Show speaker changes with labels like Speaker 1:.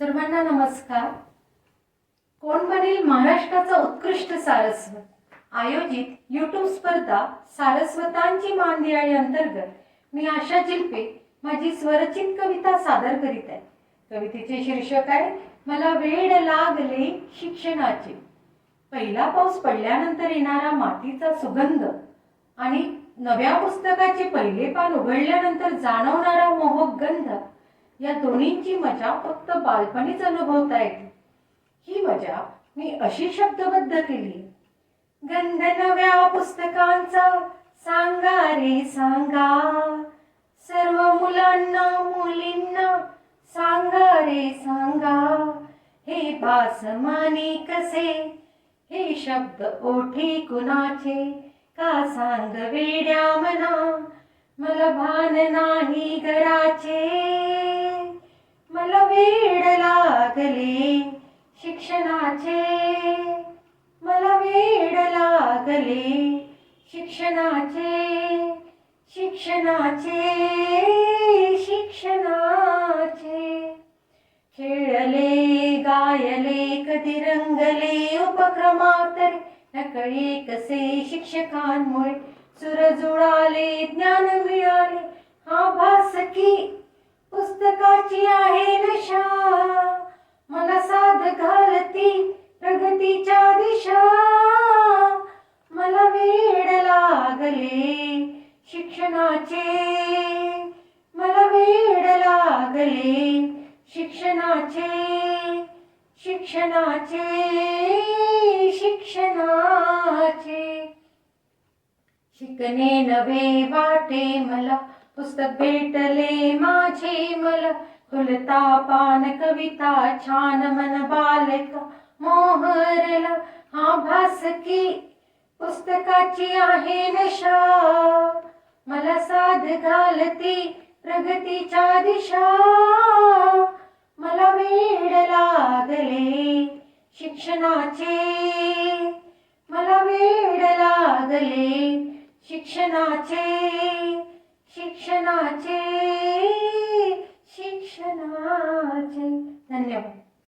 Speaker 1: सर्वांना नमस्कार. कोण बनेल महाराष्ट्राचा उत्कृष्ट सारस्वत आयोजित युट्यूब स्पर्धा सारस्वतांची मानदियाळी अंतर्गत मी आशा जिल्पे माझी स्वरचित कविता सादर करीत आहे. कवितेचे शीर्षक आहे मला वेळ लागले शिक्षणाचे. पहिला पाऊस पडल्यानंतर येणारा मातीचा सुगंध आणि नव्या पुस्तकाचे पहिले पान उघडल्यानंतर जाणवणारा मोहक गंध या दोन्हींची मजा फक्त बालपणीच अनुभवता येते ही मजा मी अशी शब्दबद्ध केली. गंध नव्या पुस्तकांचा सांगा रे सांगा. सर्व मुलांना मुलींना सांगा रे सांगा. हे भासमानी कसे? हे शब्द ओठी कुणाचे? का सांग वेड्या मना? मला भान नाही घराचे. वेड लागले. शिक्षणाचे मला वेड लागले. शिक्षणाचे शिक्षणाचे शिक्षणाचे. खेळले गायले कधी रंगले उपक्रमात नकळे कसे शिक्षकांमुळे सुर जुळाले ज्ञान मिळाले. हा भासकी पुस्तकाची आहे नशा मला साध घालती प्रगतीच्या दिशा. मला वेड लागले शिक्षणाचे. मला वेड लागले शिक्षणाचे. शिक्षणाचे शिक्षणाचे. शिकणे नवे वाटे मला पुस्तक भेटले माझे मला खुलता पान कविता छान मन बालका मोहरला. हा भास की पुस्तकाची आहे नशा मला साध घालती प्रगतीच्या दिशा. मला वेड लागले शिक्षणाचे मला वेड लागले शिक्षणाचे. शिक्षणाचे